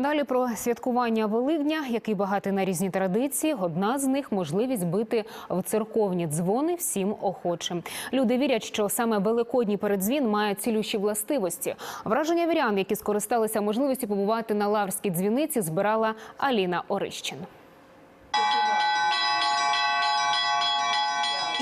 Далі про святкування Великдня, який багатий на різні традиції. Одна з них можливість бити в церковні дзвони всім охочим. Люди вірять, що саме великодній передзвін має цілющі властивості. Враження вірян, які скористалися можливістю побувати на лаврській дзвіниці, збирала Аліна Орищин.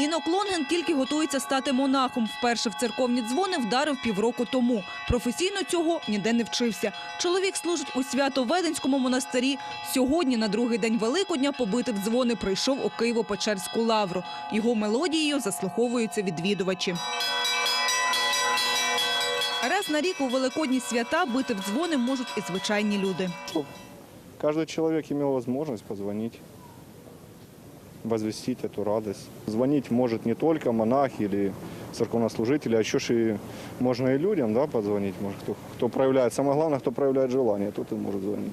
Інок Лонген тільки готується стати монахом. Вперше в церковні дзвони вдарив півроку тому. Професійно цього ніде не вчився. Чоловік служить у Свято-Веденському монастирі. Сьогодні, на другий день Великодня, побити в дзвони прийшов у Києво-Печерську лавру. Його мелодією заслуховуються відвідувачі. Раз на рік у великодні свята бити в дзвони можуть і звичайні люди. Каждый человек имел возможность позвонить, возвестить эту радость. Звонить может не только монах или церковнослужители, а еще ж и можно и людям да, позвонить, может, кто, кто проявляет, самое главное, кто проявляет желание, тот и может звонить.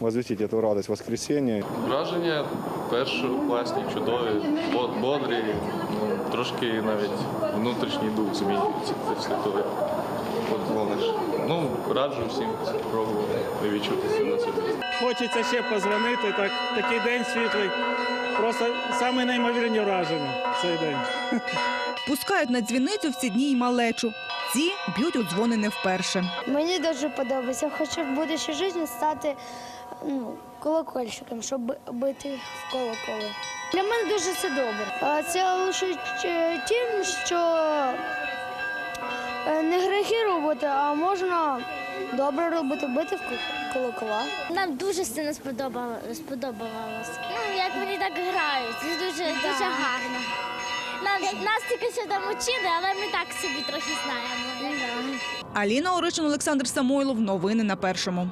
Возвестить эту радость воскресенья. Враження першокласні, чудові, бо- бодрі, ну, трошки навіть внутрішній дух змінюється після того. Ну, раджу всім спробувати і відчути себе на собі. Хочеться ще позвонити. Так, такий день світлий. Просто саме неймовірні враження цей день. Пускають на дзвіницю в ці дні й малечу. Ці б'ють у дзвони не вперше. Мені дуже подобається. Хочу в будущій житті стати ну, колокольщиком, щоб бити в колоколи. Для мене дуже це добре. А Це лише ч- тим, що е, не грехи робити, а можна добре робити, бити в ко- колокола. Нам дуже сильно сподобало, сподобалося. Ну, як вони так грають, це дуже, дуже гарно. Нас, нас тільки сюди там але ми так собі трохи знаємо. Аліна Оришин, Олександр Самойлов. Новини на першому.